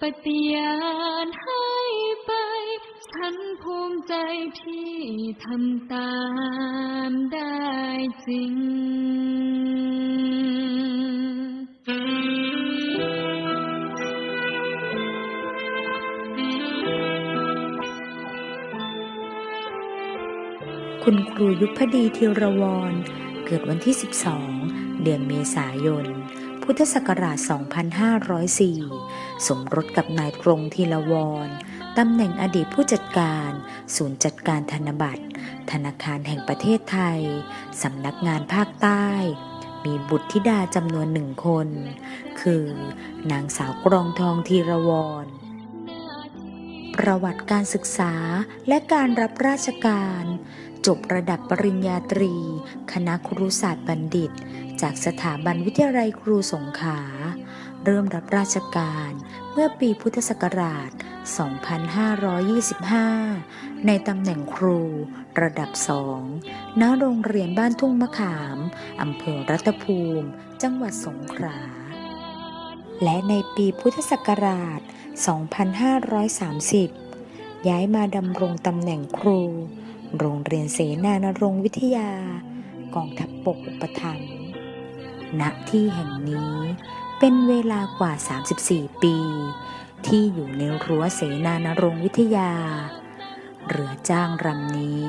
ปฏิญาณให้ไป ฉันภูมิใจที่ทำตามได้จริงคุณครูยุพดีเทีรวร เกิดวันที่ 12 เดือนเมษายน พุทธศักราช 2504 สมรสกับนายกรงธีรวรตำแหน่งอดีตผู้จัดการ ศูนย์จัดการธนบัตร ธนาคารแห่งประเทศไทย สำนักงานภาคใต้ มีบุตรธิดาจำนวนหนึ่งคน คือนางสาวกรองทองธีรวรประวัติการศึกษาและการรับราชการ จบระดับปริญญาตรี คณะครุศาสตร์บัณฑิต จากสถาบันวิทยาลัยครูสงขลาเริ่มรับราชการเมื่อปีพุทธศักราช 2525 ในตำแหน่งครูระดับสองณโรงเรียนบ้านทุ่งมะขาม อำเภอรัตภูมิ จังหวัดสงขลา และในปีพุทธศักราช 2530 ย้ายมาดำรงตำแหน่งครู โรงเรียนเสนานรงค์วิทยา กองทัพบกอุปถัมภ์ณที่แห่งนี้เป็นเวลากว่า 34 ปี ที่อยู่ในรั้วเสนานรงค์วิทยา เรือจ้างลำนี้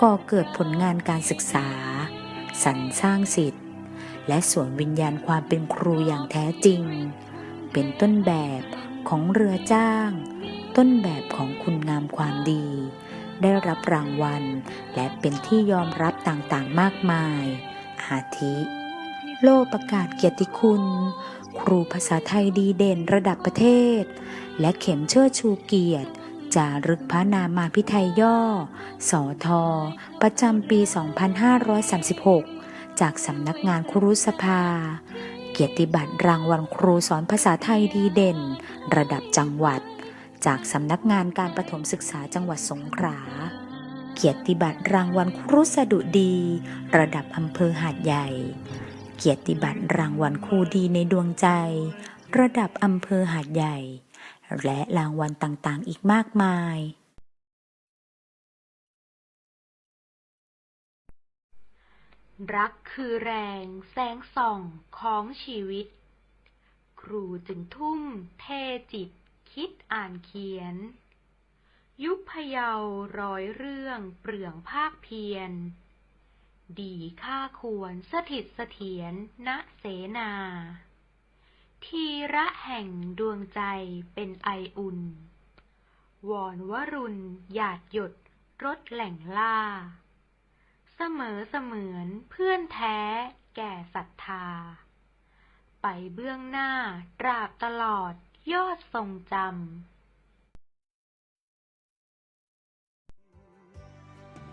ก่อเกิดผลงานการศึกษา สรรสร้างสิทธิ์ และสวนวิญญาณความเป็นครูอย่างแท้จริง เป็นต้นแบบของเรือจ้าง ต้นแบบของคุณงามความดี ได้รับรางวัล และเป็นที่ยอมรับต่างๆมากมาย อาทิ โลกประกาศเกียรติคุณ ครูภาษาไทยดีเด่นระดับประเทศ และเข็มเชิดชูเกียรติจารึกพระนามาพิไทยย่อ สอทอ ประจำปี 2536 จากสำนักงานครุสภา เกียรติบัตรรางวัลครูสอนภาษาไทยดีเด่น ระดับจังหวัด จากสำนักงานการประถมศึกษาจังหวัดสงขลา เกียรติบัตรรางวัลครูสดุดี ระดับอำเภอหาดใหญ่ เกียรติบัตรรางวัลครูดีในดวงใจ ระดับอำเภอหาดใหญ่ และรางวัลต่างๆ อีกมากมาย รักคือแรงแสงส่องของชีวิต ครูจึงทุ่มเทจิต คิดอ่านเขียน ยุคพเยาร้อยเรื่องเปลืองภาคเพียร ดีค่าควรสถิตเสถียรณเสนา ทีระแห่งดวงใจเป็นไออุ่น วอนวรุณหยาดหยดรถแหล่งล่า เสมอเสมือนเพื่อนแท้แก่ศรัทธา ไปเบื้องหน้าตราบตลอด ยอดทรงจำ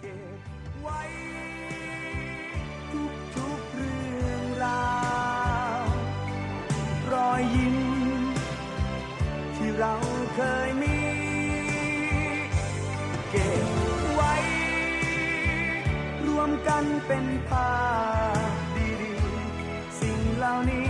เก็บไว้ทุกทุกๆเรื่องราวรอยยิ้มที่เราเคยมี เก็บไว้ รวมกันเป็นภาพดีๆ สิ่งเหล่านี้